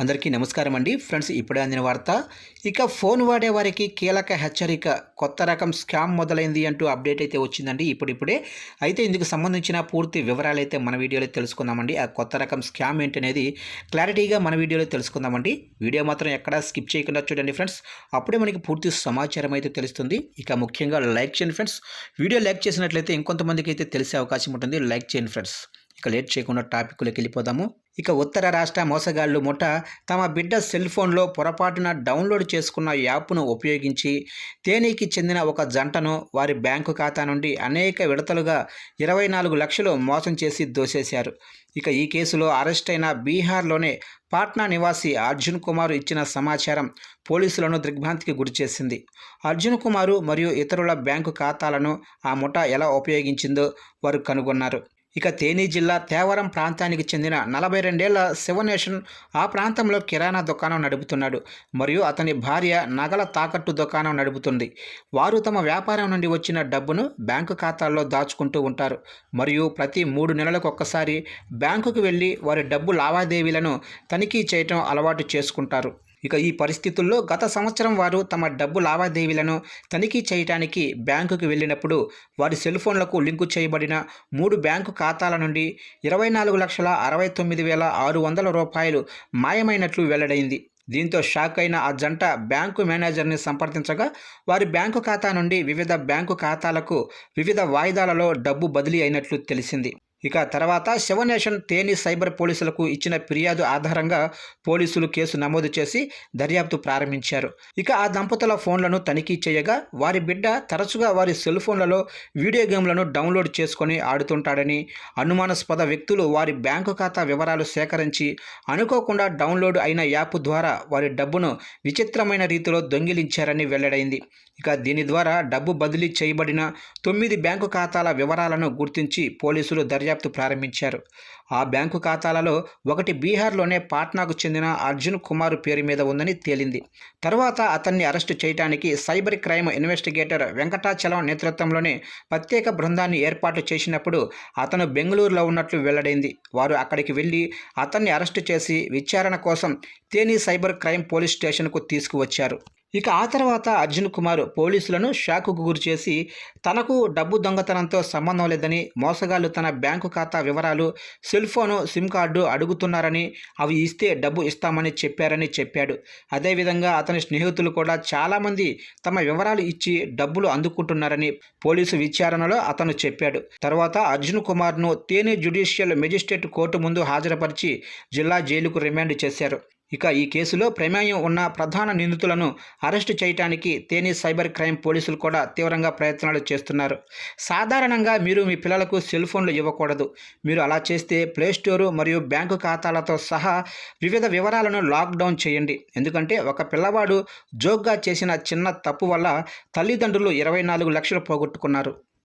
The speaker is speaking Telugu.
అందరికీ నమస్కారం అండి. ఫ్రెండ్స్ ఇప్పుడే అందిన వార్త. ఇక ఫోన్ వాడే వారికి కీలక హెచ్చరిక. కొత్త రకం స్కామ్ మొదలైంది అంటూ అప్డేట్ అయితే వచ్చిందండి ఇప్పుడిప్పుడే. అయితే ఇందుకు సంబంధించిన పూర్తి వివరాలు అయితే మన వీడియోలో తెలుసుకుందామండి. ఆ కొత్త రకం స్కామ్ ఏంటనేది క్లారిటీగా మన వీడియోలో తెలుసుకుందామండి. వీడియో మాత్రం ఎక్కడా స్కిప్ చేయకుండా చూడండి ఫ్రెండ్స్. అప్పుడే మనకి పూర్తి సమాచారం అయితే తెలుస్తుంది. ఇక ముఖ్యంగా లైక్ చేయండి ఫ్రెండ్స్. వీడియో లైక్ చేసినట్లయితే ఇంకొంతమందికి అయితే తెలిసే అవకాశం ఉంటుంది. లైక్ చేయండి ఫ్రెండ్స్. ఇక లేట్ చేయకుండా టాపిక్లోకి వెళ్ళిపోదాము. ఇక ఉత్తర రాష్ట్ర మోసగాళ్ళు ముఠ తమ బిడ్డ సెల్ ఫోన్లో పొరపాటున డౌన్లోడ్ చేసుకున్న యాప్ను ఉపయోగించి తేనీకి చెందిన ఒక జంటను వారి బ్యాంకు ఖాతా నుండి అనేక విడతలుగా ఇరవై నాలుగు లక్షలు మోసం చేసి దోసేశారు. ఇక ఈ కేసులో అరెస్ట్ అయిన బీహార్లోనే పాట్నా నివాసి అర్జున్ కుమార్ ఇచ్చిన సమాచారం పోలీసులను దిగ్భ్రాంతికి గురిచేసింది అర్జున్ కుమారు మరియు ఇతరుల బ్యాంకు ఖాతాలను ఆ ముఠ ఎలా ఉపయోగించిందో వారు కనుగొన్నారు. ఇక తేనీ జిల్లా తేవరం ప్రాంతానికి చెందిన నలభై రెండేళ్ళ శివనేషన్ ఆ ప్రాంతంలో కిరాణా దుకాణం నడుపుతున్నాడు. మరియు అతని భార్య నగల తాకట్టు దుకాణం నడుపుతుంది. వారు తమ వ్యాపారం నుండి వచ్చిన డబ్బును బ్యాంకు ఖాతాల్లో దాచుకుంటూ ఉంటారు. మరియు ప్రతి మూడు నెలలకు ఒక్కసారి బ్యాంకుకు వెళ్ళి వారి డబ్బు లావాదేవీలను తనిఖీ చేయటం అలవాటు చేసుకుంటారు. ఇక ఈ పరిస్థితుల్లో గత సంవత్సరం వారు తమ డబ్బు లావాదేవీలను తనిఖీ చేయడానికి బ్యాంకుకు వెళ్ళినప్పుడు వారి సెల్ ఫోన్లకు లింకు చేయబడిన మూడు బ్యాంకు ఖాతాల నుండి ఇరవై నాలుగు లక్షల అరవై తొమ్మిది వేల ఆరు వందల రూపాయలు మాయమైనట్లు వెల్లడైంది. దీంతో షాక్ అయిన ఆ జంట బ్యాంకు మేనేజర్ని సంప్రదించగా వారి బ్యాంకు ఖాతా నుండి వివిధ బ్యాంకు ఖాతాలకు వివిధ వాయిదాలలో డబ్బు బదిలీ అయినట్లు తెలిసింది. ఇక తర్వాత శివనేషన్ తేని సైబర్ పోలీసులకు ఇచ్చిన ఫిర్యాదు ఆధారంగా పోలీసులు కేసు నమోదు చేసి దర్యాప్తు ప్రారంభించారు. ఇక ఆ దంపతుల ఫోన్లను తనిఖీ చేయగా వారి బిడ్డ తరచుగా వారి సెల్ ఫోన్లలో వీడియో గేమ్లను డౌన్లోడ్ చేసుకొని ఆడుతుంటాడని అనుమానాస్పద వ్యక్తులు వారి బ్యాంకు ఖాతా వివరాలు సేకరించి అనుకోకుండా డౌన్లోడ్ అయిన యాప్ ద్వారా వారి డబ్బును విచిత్రమైన రీతిలో దొంగిలించారని వెల్లడైంది. ఇక దీని ద్వారా డబ్బు బదిలీ చేయబడిన తొమ్మిది బ్యాంకు ఖాతాల వివరాలను గుర్తించి పోలీసులు దర్యాప్తు ప్రారంభించారు. ఆ బ్యాంకు ఖాతాలలో ఒకటి బీహార్లోనే పాట్నాకు చెందిన అర్జున్ కుమార్ పేరు మీద ఉందని తేలింది. తర్వాత అతన్ని అరెస్టు చేయడానికి సైబర్ క్రైమ్ ఇన్వెస్టిగేటర్ వెంకటాచలం నేతృత్వంలోనే ప్రత్యేక బృందాన్ని ఏర్పాటు చేసినప్పుడు అతను బెంగళూరులో ఉన్నట్లు వెల్లడైంది. వారు అక్కడికి వెళ్ళి అతన్ని అరెస్టు చేసి విచారణ కోసం తేనీ సైబర్ క్రైమ్ పోలీస్ స్టేషన్కు తీసుకువచ్చారు. ఇక ఆ తర్వాత అర్జున్ కుమార్ పోలీసులను షాకుకు గురి చేసి తనకు డబ్బు దొంగతనంతో సంబంధం లేదని మోసగాళ్ళు తన బ్యాంకు ఖాతా వివరాలు సెల్ ఫోను సిమ్ కార్డు అడుగుతున్నారని అవి ఇస్తే డబ్బు ఇస్తామని చెప్పారని చెప్పాడు. అదేవిధంగా అతని స్నేహితులు కూడా చాలామంది తమ వివరాలు ఇచ్చి డబ్బులు అందుకుంటున్నారని పోలీసు విచారణలో అతను చెప్పాడు. తర్వాత అర్జున్ కుమార్ను తేనె జ్యుడిషియల్ మెజిస్ట్రేట్ కోర్టు ముందు హాజరుపరిచి జిల్లా జైలుకు రిమాండ్ చేశారు. ఇక ఈ కేసులో ప్రమేయం ఉన్న ప్రధాన నిందితులను అరెస్టు చేయడానికి తేనీ సైబర్ క్రైమ్ పోలీసులు కూడా తీవ్రంగా ప్రయత్నాలు చేస్తున్నారు. సాధారణంగా మీరు మీ పిల్లలకు సెల్ ఫోన్లు ఇవ్వకూడదు. మీరు అలా చేస్తే ప్లేస్టోరు మరియు బ్యాంకు ఖాతాలతో సహా వివిధ వివరాలను లాక్డౌన్ చేయండి. ఎందుకంటే ఒక పిల్లవాడు జోక్గా చేసిన చిన్న తప్పు వల్ల తల్లిదండ్రులు ఇరవై నాలుగు లక్షలు పోగొట్టుకున్నారు.